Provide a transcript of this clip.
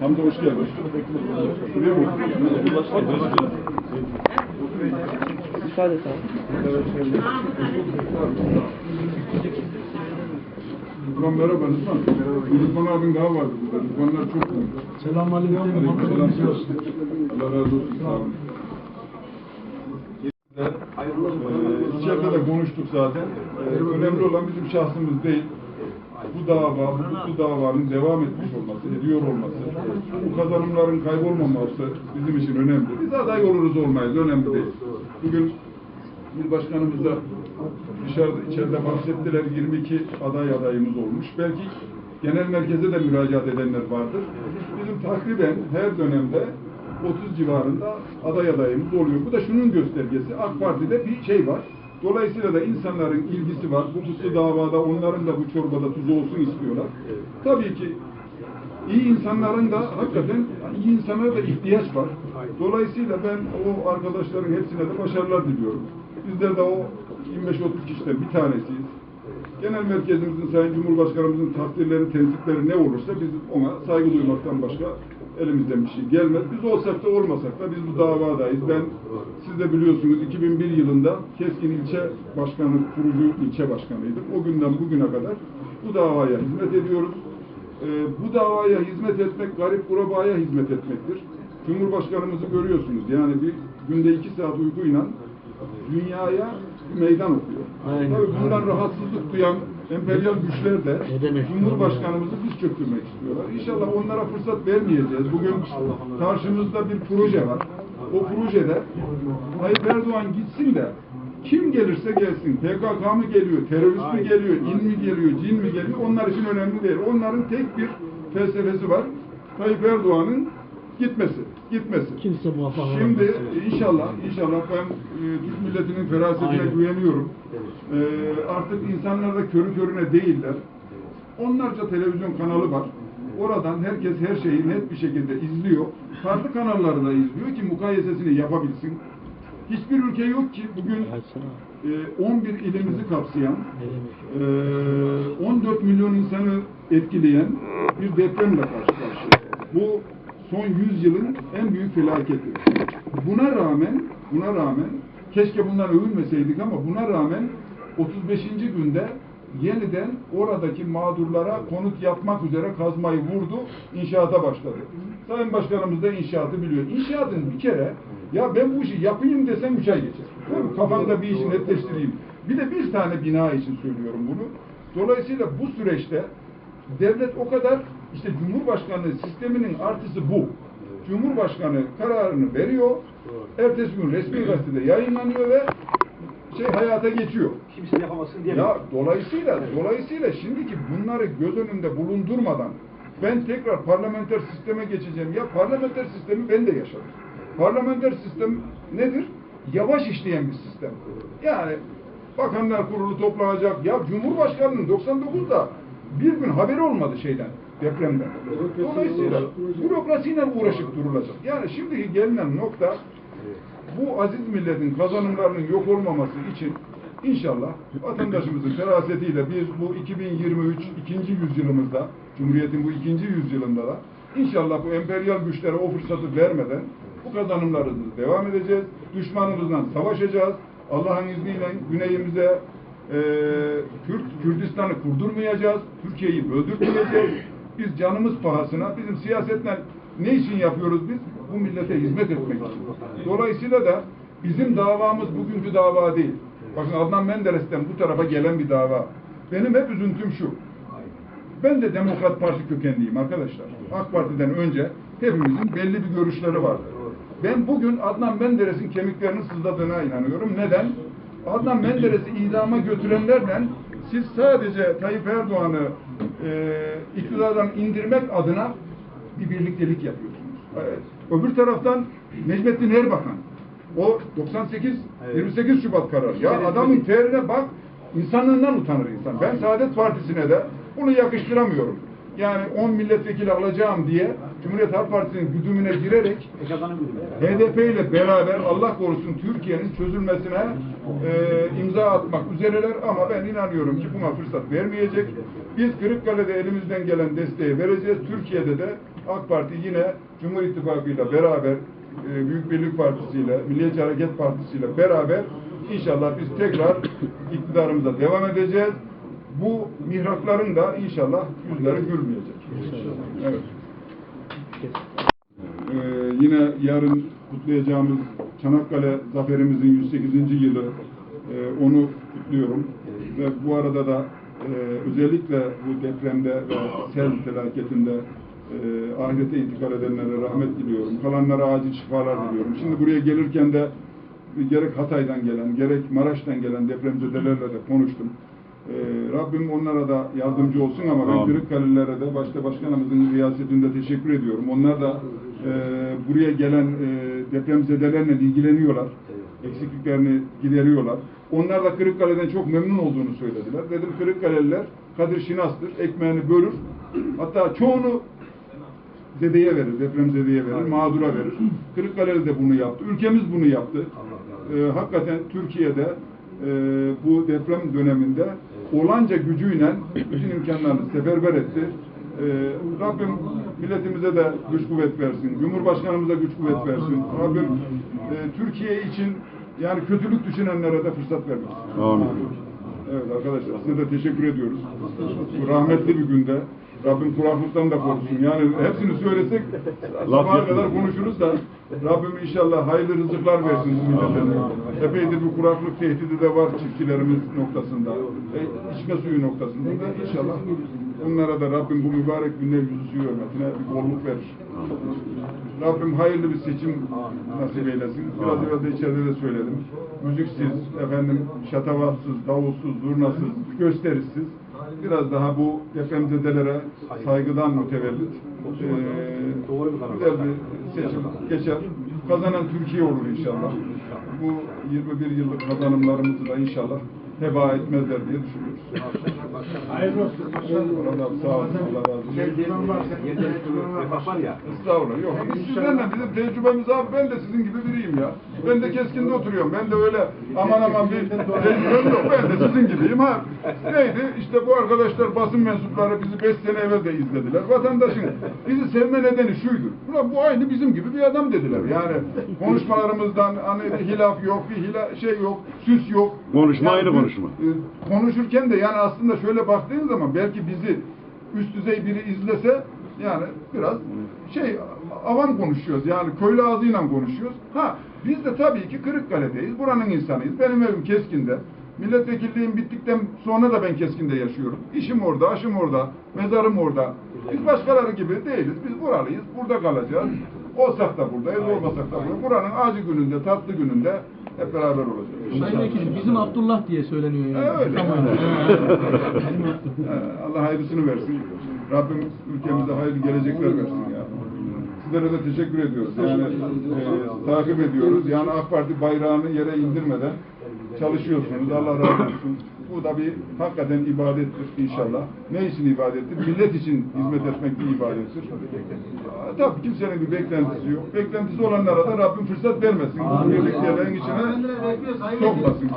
Hamza hoş geldin. Şuraya mı? Müsaade et. Rıdvan merhaba Rıdvan. Rıdvan abin daha vardı burada. Rıdvanlar çok büyük. Selamünaleyküm. Selam. Allah razı olsun. Sağ olun. Ee, İçeride de konuştuk zaten. Ee, önemli olan bizim şahsımız değil. Bu dava, hukuklu davanın devam etmiş olması, ediyor olması, bu kazanımların kaybolmaması bizim için önemli. Biz aday oluruz olmayız, önemli değil. Bugün il başkanımız da dışarıda, içeride bahsettiler, 22 aday adayımız olmuş. Belki genel merkeze de müracaat edenler vardır. Bizim takriben her dönemde 30 civarında aday adayımız oluyor. Bu da şunun göstergesi. AK Parti'de bir şey var. Dolayısıyla da insanların ilgisi var. Bu hukuklu davada onların da bu çorbada tuzu olsun istiyorlar. Tabii ki iyi insanların da hakikaten iyi insanlara da ihtiyaç var. Dolayısıyla ben o arkadaşların hepsine de başarılar diliyorum. Bizler de o 25-30 kişiden bir tanesiyiz. Genel merkezimizin Sayın Cumhurbaşkanımızın takdirleri, tensipleri ne olursa biz ona saygı duymaktan başka elimizden bir şey gelmez. Biz olsak da olmasak da biz bu davadayız. Ben siz de biliyorsunuz 2001 yılında Keskin ilçe başkanı, kurucu ilçe başkanıydım. O günden bugüne kadar bu davaya hizmet ediyoruz. Ee, bu davaya hizmet etmek, garip kurabaya hizmet etmektir. Cumhurbaşkanımızı görüyorsunuz. Yani bir günde iki saat uykuyla dünyaya meydan okuyor. Aynen, Tabii bundan rahatsızlık duyan emperyal güçler de? Cumhurbaşkanımızı biz çöktürmek istiyorlar. İnşallah onlara fırsat vermeyeceğiz. Bugün karşımızda bir proje var. O projede Tayyip Erdoğan gitsin de kim gelirse gelsin, PKK mı geliyor, terörist mi geliyor, in mi geliyor, cin mi geliyor, onlar için önemli değil. Onların tek bir felsefesi var. Tayyip Erdoğan'ın gitmesi, gitmesi. Kimse muvaffak Şimdi inşallah, inşallah ben e, Türk milletinin ferasetine Aynen. güveniyorum. E, artık insanlar da körü körüne değiller. Onlarca televizyon kanalı var. Oradan herkes her şeyi net bir şekilde izliyor. Farklı kanalları da izliyor ki mukayesesini yapabilsin. Hiçbir ülke yok ki bugün e, 11 ilimizi kapsayan, e, 14 milyon insanı etkileyen bir depremle karşı karşıya. Bu son 100 yılın en büyük felaketi. Buna rağmen, buna rağmen keşke bundan övünmeseydik ama buna rağmen 35. günde yeniden oradaki mağdurlara konut yapmak üzere kazmayı vurdu, inşaata başladı. Sayın Başkanımız da inşaatı biliyor. İnşaatın bir kere, ya ben bu işi yapayım desem 3 ay geçer. Değil? Kafamda bir işi netleştireyim. Bir de bir tane bina için söylüyorum bunu. Dolayısıyla bu süreçte devlet o kadar işte Cumhurbaşkanlığı sisteminin artısı bu. Cumhurbaşkanı kararını veriyor. Ertesi gün resmi gazetede yayınlanıyor ve şey hayata geçiyor. Kimse yapamasın diye. Ya dolayısıyla dolayısıyla şimdiki bunları göz önünde bulundurmadan ben tekrar parlamenter sisteme geçeceğim. Ya parlamenter sistemi ben de yaşadım. Parlamenter sistem nedir? Yavaş işleyen bir sistem. Yani bakanlar kurulu toplanacak. Ya Cumhurbaşkanının 99'da bir gün haberi olmadı şeyden, depremden. Dolayısıyla bürokrasiyle uğraşıp durulacak. Yani şimdiki gelinen nokta bu aziz milletin kazanımlarının yok olmaması için inşallah vatandaşımızın ferasetiyle biz bu 2023 ikinci yüzyılımızda, Cumhuriyet'in bu ikinci yüzyılında da inşallah bu emperyal güçlere o fırsatı vermeden bu kazanımlarımızı devam edeceğiz. Düşmanımızla savaşacağız. Allah'ın izniyle güneyimize e, Kürt, Kürdistan'ı kurdurmayacağız. Türkiye'yi böldürtmeyeceğiz. Biz canımız pahasına bizim siyasetle ne için yapıyoruz biz? Bu millete hizmet etmek için. Dolayısıyla da bizim davamız bugünkü dava değil. Bakın Adnan Menderes'ten bu tarafa gelen bir dava. Benim hep üzüntüm şu. Ben de Demokrat Parti kökenliyim arkadaşlar. AK Parti'den önce hepimizin belli bir görüşleri vardı. Ben bugün Adnan Menderes'in kemiklerinin sızladığına inanıyorum. Neden? Adnan Menderes'i idama götürenlerle siz sadece Tayyip Erdoğan'ı e, iktidardan indirmek adına bir birliktelik yapıyorsunuz. Evet. Öbür taraftan Necmettin Erbakan. O 98 28 Şubat kararı. Ya adamın terine bak insanlığından utanır insan. Ben Saadet Partisi'ne de bunu yakıştıramıyorum. Yani 10 milletvekili alacağım diye Cumhuriyet Halk Partisi'nin güdümüne girerek HDP ile beraber Allah korusun Türkiye'nin çözülmesine e, imza atmak üzereler ama ben inanıyorum ki buna fırsat vermeyecek. Biz Kırıkkale'de elimizden gelen desteği vereceğiz. Türkiye'de de AK Parti yine Cumhur İttifakı ile beraber e, Büyük Birlik Partisi ile Milliyetçi Hareket Partisi ile beraber inşallah biz tekrar iktidarımıza devam edeceğiz. Bu mihrakların da inşallah yüzleri gülmeyecek. Evet. Ee, yine yarın kutlayacağımız Çanakkale zaferimizin 108. yılı e, onu kutluyorum. Ve bu arada da e, özellikle bu depremde ve sel felaketinde e, ahirete intikal edenlere rahmet diliyorum. Kalanlara acil şifalar diliyorum. Şimdi buraya gelirken de gerek Hatay'dan gelen, gerek Maraş'tan gelen depremzedelerle de konuştum. Ee, Rabbim onlara da yardımcı olsun ama ben Kırıkkalelilere de başta başkanımızın riyasetinde teşekkür ediyorum. Onlar da e, buraya gelen e, depremzedelerle ilgileniyorlar. Eksikliklerini gideriyorlar. Onlar da Kırıkkale'den çok memnun olduğunu söylediler. Dedim Kırıkkaleliler Kadir Şinas'tır. Ekmeğini bölür. Hatta çoğunu zedeye verir, depremzedeye verir, mağdura verir. Kırıkkale'de de bunu yaptı. Ülkemiz bunu yaptı. Ee, hakikaten Türkiye'de e, bu deprem döneminde olanca gücüyle bütün imkanlarını seferber etti. Ee, Rabbim milletimize de güç kuvvet versin. Cumhurbaşkanımıza güç kuvvet versin. Rabbim e, Türkiye için yani kötülük düşünenlere de fırsat vermesin. Amin. Evet arkadaşlar size de teşekkür ediyoruz. Bu rahmetli bir günde Rabbim kuraklıktan da korusun. Yani hepsini söylesek sabaha kadar konuşuruz da Rabbim inşallah hayırlı rızıklar versin bu millete. Epeydir bir kuraklık tehdidi de var çiftçilerimiz noktasında. E, içme suyu noktasında da inşallah bunlara da Rabbim bu mübarek günler yüzüsü hürmetine bir bolluk verir. Rabbim hayırlı bir seçim nasip eylesin. Biraz evvel de içeride de söyledim. Müziksiz, efendim şatavatsız, davulsuz, zurnasız, gösterişsiz. Biraz daha bu depremzedelere saygıdan mütevellit. Güzel bir seçim geçer. Kazanan Türkiye olur inşallah. Bu 21 yıllık kazanımlarımızı da inşallah heba etmezler diye düşünüyoruz. Hayırlı olsun. Allah sağ olun. Allah razı olsun. Refah var ya. Estağfurullah. Yok. Biz sizlerle bizim tecrübemiz abi ben de sizin gibi biriyim ya. Ben de keskinde oturuyorum. Ben de öyle aman aman bir tecrübem yok. Ben de sizin gibiyim ha. Neydi? İşte bu arkadaşlar basın mensupları bizi 5 sene evvel de izlediler. Vatandaşın bizi sevme nedeni şuydu. Ulan bu aynı bizim gibi bir adam dediler. Yani konuşmalarımızdan hani hilaf yok, bir hila, şey yok, süs yok. Konuşma aynı bir- konuşma. e, konuşurken de yani aslında şöyle baktığın zaman belki bizi üst düzey biri izlese yani biraz şey avam konuşuyoruz yani köylü ağzıyla konuşuyoruz. Ha biz de tabii ki Kırıkkale'deyiz. Buranın insanıyız. Benim evim Keskin'de. Milletvekilliğim bittikten sonra da ben Keskin'de yaşıyorum. İşim orada, aşım orada, mezarım orada. Biz başkaları gibi değiliz. Biz buralıyız. Burada kalacağız. Olsak da buradayız, olmasak da burada. Buranın acı gününde, tatlı gününde hep beraber olacağız. Sayın Vekilim bizim Abdullah diye söyleniyor yani. Ha, öyle. Ee, Allah hayırlısını versin. Rabbim ülkemize hayırlı gelecekler versin ya. Sizlere de teşekkür ediyoruz. Yani e, takip ediyoruz. Yani AK Parti bayrağını yere indirmeden çalışıyorsunuz. Allah razı olsun. Bu da bir hakikaten ibadettir inşallah. Ne için ibadettir? Millet için hizmet etmek bir ibadettir. Tabii kimsenin bir beklentisi yok. Beklentisi olanlara da Rabbim fırsat vermesin. Bu birliklerin içine sokmasın.